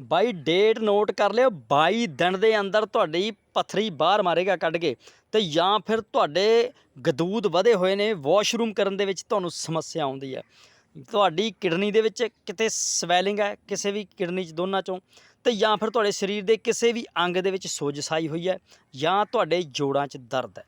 ਬਾਈ date note ਕਰ ਲਿਓ। 22 ਦਿਨ ਦੇ ਅੰਦਰ ਤੁਹਾਡੀ ਪੱਥਰੀ ਬਾਹਰ ਮਾਰੇਗਾ ਕੱਢ ਕੇ ਤੇ ਜਾਂ ਫਿਰ ਤੁਹਾਡੇ ਗਦੂਦ ਵਧੇ ਹੋਏ ਨੇ, ਵਾਸ਼ਰੂਮ ਕਰਨ ਦੇ ਵਿੱਚ ਤੁਹਾਨੂੰ ਸਮੱਸਿਆ ਆਉਂਦੀ ਹੈ। ਤੁਹਾਡੀ ਕਿਡਨੀ ਦੇ ਵਿੱਚ ਕਿਤੇ ਸਵੈਲਿੰਗ ਹੈ, ਕਿਸੇ ਵੀ ਕਿਡਨੀ 'ਚ ਦੋਨਾਂ 'ਚੋਂ, ਤੇ ਜਾਂ ਫਿਰ ਤੁਹਾਡੇ ਸਰੀਰ ਦੇ ਕਿਸੇ ਵੀ ਅੰਗ ਦੇ ਵਿੱਚ ਸੋਜਸ਼ ਆਈ ਹੋਈ ਹੈ ਜਾਂ ਤੁਹਾਡੇ ਜੋੜਾਂ 'ਚ ਦਰਦ ਹੈ।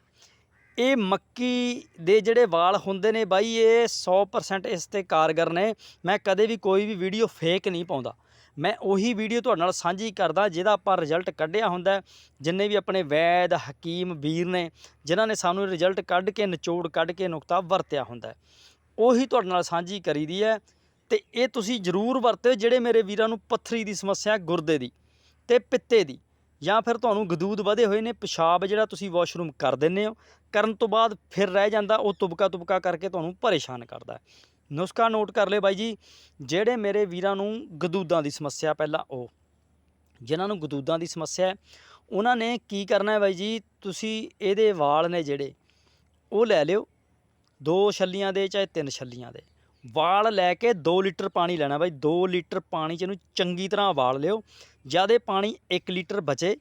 ਇਹ ਮੱਕੀ ਦੇ ਜਿਹੜੇ ਵਾਲ ਹੁੰਦੇ ਨੇ ਬਾਈ, ਇਹ 100% ਇਸ ਤੇ ਕਾਰਗਰ ਨੇ। ਮੈਂ ਕਦੇ ਵੀ ਕੋਈ ਵੀ ਵੀਡੀਓ ਫੇਕ ਨਹੀਂ ਪਾਉਂਦਾ। ਮੈਂ ਉਹੀ ਵੀਡੀਓ ਤੁਹਾਡੇ ਨਾਲ ਸਾਂਝੀ ਕਰਦਾ, ਜਿਹਦਾ ਆਪਾਂ ਰਿਜ਼ਲਟ ਕੱਢਿਆ ਹੁੰਦਾ ਜਿੰਨੇ ਵੀ ਆਪਣੇ ਵੈਦ, ਹਕੀਮ, ਵੀਰ ਨੇ, ਜਿਨ੍ਹਾਂ ਨੇ ਸਾਨੂੰ ਰਿਜ਼ਲਟ ਕੱਢ ਕੇ, ਨਿਚੋੜ ਕੱਢ ਕੇ, ਨੁਕਤਾ ਵਰਤਿਆ ਹੁੰਦਾ ਉਹੀ ਤੁਹਾਡੇ ਨਾਲ ਸਾਂਝੀ ਕਰੀਦੀ ਹੈ ਤੇ ਇਹ ਤੁਸੀਂ ਜ਼ਰੂਰ ਵਰਤਿਓ, ਜਿਹੜੇ ਮੇਰੇ ਵੀਰਾਂ ਨੂੰ ਪੱਥਰੀ ਦੀ ਸਮੱਸਿਆ ਗੁਰਦੇ ਦੀ ਤੇ ਪਿੱਤੇ ਦੀ। ਜਾਂ ਫਿਰ ਤੁਹਾਨੂੰ ਗਦੂਦ ਵਧੇ ਹੋਏ ਨੇ, ਪਿਸ਼ਾਬ ਜਿਹੜਾ ਤੁਸੀਂ ਵਾਸ਼ਰੂਮ ਕਰ ਦਿੰਦੇ ਹੋ, ਕਰਨ ਤੋਂ ਬਾਅਦ ਫਿਰ ਰਹਿ ਜਾਂਦਾ, ਉਹ ਤੁਬਕਾ ਤੁਬਕਾ ਕਰਕੇ ਤੁਹਾਨੂੰ ਪਰੇਸ਼ਾਨ ਕਰਦਾ ਨੁਸਖਾ ਨੋਟ ਕਰ ਲਿਓ ਬਾਈ ਜੀ, ਜਿਹੜੇ ਮੇਰੇ ਵੀਰਾਂ ਨੂੰ ਗਦੂਦਾਂ ਦੀ ਸਮੱਸਿਆ ਪਹਿਲਾਂ, ਉਹ, ਜਿਨ੍ਹਾਂ ਨੂੰ ਗਦੂਦਾਂ ਦੀ ਸਮੱਸਿਆ ਹੈ, ਉਹਨਾਂ ਨੇ ਕੀ ਕਰਨਾ ਹੈ ਬਾਈ ਜੀ, ਤੁਸੀਂ ਇਹਦੇ ਵਾਲ ਨੇ ਜਿਹੜੇ, ਉਹ ਲੈ ਲਿਓ, ਦੋ ਛੱਲੀਆਂ ਦੇ ਚਾਹੇ ਤਿੰਨ ਛੱਲੀਆਂ ਦੇ, ਵਾਲ ਲੈ ਕੇ 2 ਲੀਟਰ ਪਾਣੀ ਲੈਣਾ ਬਾਈ 2 ਲੀਟਰ ਪਾਣੀ ਚ ਇਹਨੂੰ ਚੰਗੀ ਤਰ੍ਹਾਂ ਉਬਾਲ ਲਿਓ, ਜਿਆਦੇ ਪਾਣੀ 1 ਲੀਟਰ ਬਚੇ,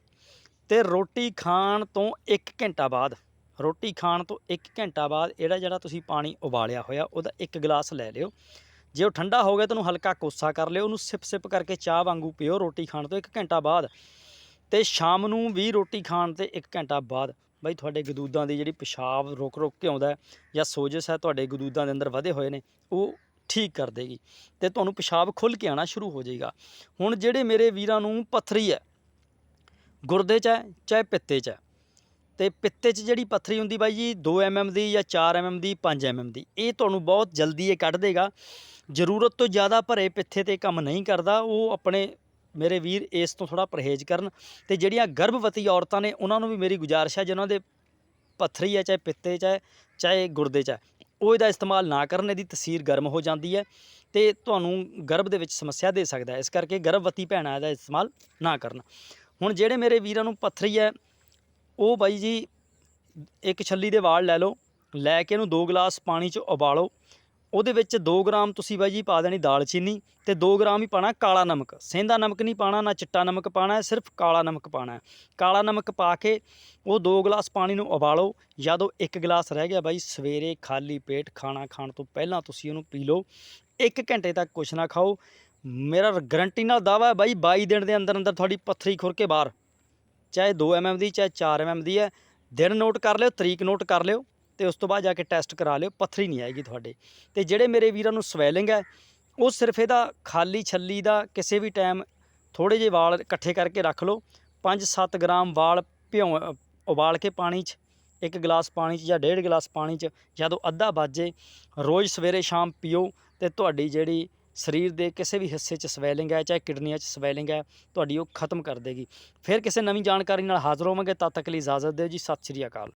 ਤੇ ਰੋਟੀ ਖਾਣ ਤੋਂ 1 ਘੰਟਾ ਬਾਅਦ ਰੋਟੀ ਖਾਣ ਤੋਂ 1 ਘੰਟਾ ਬਾਅਦ ਇਹਦਾ ਜਿਹੜਾ ਤੁਸੀਂ ਪਾਣੀ ਉਬਾਲਿਆ ਹੋਇਆ, ਉਹਦਾ ਇੱਕ ਗਲਾਸ ਲੈ ਲਿਓ। ਜੇ ਉਹ ਠੰਡਾ ਹੋ ਗਿਆ ਤਾਂ ਉਹਨੂੰ ਹਲਕਾ ਕੋਸਾ ਕਰ ਲਿਓ, ਉਹਨੂੰ ਸਿਪ ਸਿਪ ਕਰਕੇ ਚਾਹ ਵਾਂਗੂ ਪੀਓ ਰੋਟੀ ਖਾਣ ਤੋਂ 1 ਘੰਟਾ ਬਾਅਦ। ਤੇ ਸ਼ਾਮ ਨੂੰ ਵੀ ਰੋਟੀ ਖਾਣ ਤੇ 1 ਘੰਟਾ ਬਾਅਦ। ਬਈ ਤੁਹਾਡੇ ਗਦੂਦਾਂ ਦੀ ਜਿਹੜੀ ਪਿਸ਼ਾਬ ਰੁਕ ਰੁਕ ਕੇ ਆਉਂਦਾ ਜਾਂ ਸੋਜਸ ਹੈ ਤੁਹਾਡੇ ਗਦੂਦਾਂ ਦੇ ਅੰਦਰ ਵਧੇ ਹੋਏ ਨੇ, ਉਹ ਠੀਕ ਕਰ ਦੇਗੀ। ਤੇ ਤੁਹਾਨੂੰ ਪਿਸ਼ਾਬ ਖੁੱਲ ਕੇ ਆਣਾ ਸ਼ੁਰੂ ਹੋ ਜਾਏਗਾ। ਹੁਣ ਜਿਹੜੇ ਮੇਰੇ ਵੀਰਾਂ ਨੂੰ ਪੱਥਰੀ ਹੈ, ਗੁਰਦੇ 'ਚ ਹੈ, ਚਾਹੇ ਪਿੱਤੇ 'ਚ ਹੈ ਤੇ ਪਿੱਤੇ 'ਚ ਜਿਹੜੀ ਪੱਥਰੀ ਹੁੰਦੀ ਬਾਈ ਜੀ 2 ਐਮਐਮ ਦੀ ਜਾਂ 4 ਐਮਐਮ ਦੀ 5 ਐਮਐਮ ਦੀ, ਇਹ ਤੁਹਾਨੂੰ ਬਹੁਤ ਜਲਦੀ ਇਹ ਕੱਢ ਦੇਗਾ। ਜ਼ਰੂਰਤ ਤੋਂ ਜ਼ਿਆਦਾ ਭਰੇ ਪਿੱਥੇ ਤੇ ਕੰਮ ਨਹੀਂ ਕਰਦਾ, ਉਹ ਆਪਣੇ ਮੇਰੇ ਵੀਰ ਇਸ ਤੋਂ ਥੋੜਾ ਪਰਹੇਜ਼ ਕਰਨ ਤੇ ਜਿਹੜੀਆਂ ਗਰਭਵਤੀ ਔਰਤਾਂ ਨੇ, ਉਹਨਾਂ ਨੂੰ ਵੀ ਮੇਰੀ ਗੁਜ਼ਾਰਿਸ਼ ਹੈ ਜਿਨ੍ਹਾਂ ਦੇ ਪੱਥਰੀ ਹੈ ਚਾਹੇ ਪਿੱਤੇ 'ਚ ਹੈ ਚਾਹੇ ਗੁਰਦੇ 'ਚ ਹੈ ਉਹ ਇਹਦਾ ਇਸਤੇਮਾਲ ਨਾ ਕਰਨ, ਇਹਦੀ ਤਸੀਰ ਗਰਮ ਹੋ ਜਾਂਦੀ ਹੈ ਤੇ ਤੁਹਾਨੂੰ ਗਰਭ ਦੇ ਵਿੱਚ ਸਮੱਸਿਆ ਦੇ ਸਕਦਾ ਹੈ। ਇਸ ਕਰਕੇ ਗਰਭਵਤੀ ਭੈਣਾਂ ਇਹਦਾ ਇਸਤੇਮਾਲ ਨਾ ਕਰਨ। ਹੁਣ ਜਿਹੜੇ ਮੇਰੇ ਵੀਰਾਂ ਨੂੰ ਪੱਥਰੀ ਹੈ ਉਹ ਬਾਈ ਜੀ, ਇੱਕ ਛੱਲੀ ਦੇ ਵਾਲ ਲੈ ਲਓ, ਲੈ ਕੇ ਇਹਨੂੰ 2 ਗਲਾਸ ਪਾਣੀ 'ਚ ਉਬਾਲੋ। ਉਹਦੇ ਵਿੱਚ 2 ਗ੍ਰਾਮ ਤੁਸੀਂ ਬਾਈ ਜੀ ਪਾ ਦੇਣੀ ਦਾਲਚੀਨੀ ਤੇ 2 ਗ੍ਰਾਮ ਹੀ ਪਾਣਾ ਕਾਲਾ ਨਮਕ। ਸੇਂਦਾ ਨਮਕ ਨਹੀਂ ਪਾਣਾ, ਨਾ ਚਿੱਟਾ ਨਮਕ ਪਾਣਾ ਹੈ ਸਿਰਫ ਕਾਲਾ ਨਮਕ ਪਾਣਾ ਹੈ। ਕਾਲਾ ਨਮਕ ਪਾ ਕੇ ਉਹ 2 ਗਲਾਸ ਪਾਣੀ ਨੂੰ ਉਬਾਲੋ। ਜਦੋਂ ਇੱਕ ਗਲਾਸ ਰਹਿ ਗਿਆ ਬਾਈ, ਸਵੇਰੇ ਖਾਲੀ ਪੇਟ ਖਾਣਾ ਖਾਣ ਤੋਂ ਪਹਿਲਾਂ ਤੁਸੀਂ ਉਹਨੂੰ ਪੀ ਲਓ। 1 ਘੰਟੇ ਤੱਕ ਕੁਛ ਨਾ ਖਾਓ। ਮੇਰਾ ਗਰੰਟੀ ਨਾਲ ਦਾਵਾ ਹੈ ਬਾਈ 22 ਦਿਨ ਦੇ ਅੰਦਰ ਅੰਦਰ ਤੁਹਾਡੀ ਪੱਥਰੀ ਖੁਰ ਕੇ ਬਾਹਰ। ਚਾਹੇ 2 ਐਮਐਮ ਦੀ, ਚਾਹੇ 4 ਐਮਐਮ ਦੀ ਹੈ, ਦਿਨ ਨੋਟ ਕਰ ਲਿਓ, ਤਰੀਕ ਨੋਟ ਕਰ ਲਿਓ ਤੇ ਉਸ ਤੋਂ ਬਾਅਦ ਜਾ ਕੇ ਟੈਸਟ ਕਰਾ ਲਿਓ, ਪੱਥਰੀ ਨਹੀਂ ਆਏਗੀ ਤੁਹਾਡੇ। ਤੇ ਜਿਹੜੇ ਮੇਰੇ ਵੀਰਾਂ ਨੂੰ ਸਵੈਲਿੰਗ ਹੈ, ਉਹ ਸਿਰਫ ਇਹਦਾ ਖਾਲੀ ਛੱਲੀ ਦਾ ਕਿਸੇ ਵੀ ਟਾਈਮ ਥੋੜੇ ਜਿਹੇ ਵਾਲ ਇਕੱਠੇ ਕਰਕੇ ਰੱਖ ਲਓ। 5-7 ਗ੍ਰਾਮ ਵਾਲ ਭਿਉਂ, ਉਬਾਲ ਕੇ ਪਾਣੀ 'ਚ, ਇੱਕ ਗਲਾਸ ਪਾਣੀ 'ਚ ਜਾਂ ਡੇਢ ਗਲਾਸ ਪਾਣੀ 'ਚ, ਜਦੋਂ ਅੱਧਾ ਵੱਜੇ ਰੋਜ਼ ਸਵੇਰੇ ਸ਼ਾਮ ਪੀਓ ਤੇ ਤੁਹਾਡੀ ਜਿਹੜੀ ਸਰੀਰ ਦੇ ਕਿਸੇ ਵੀ ਹਿੱਸੇ 'ਚ ਸਵੈਲਿੰਗ ਹੈ, ਚਾਹੇ ਕਿਡਨੀਆਂ 'ਚ ਸਵੈਲਿੰਗ ਹੈ, ਤੁਹਾਡੀ ਉਹ ਖਤਮ ਕਰ ਦੇਗੀ। ਫਿਰ ਕਿਸੇ ਨਵੀਂ ਜਾਣਕਾਰੀ ਨਾਲ ਹਾਜ਼ਰ ਹੋਵਾਂਗੇ, ਤਦ ਤੱਕ ਲਈ ਇਜਾਜ਼ਤ ਦਿਓ ਜੀ, ਸਤਿ ਸ਼੍ਰੀ ਅਕਾਲ।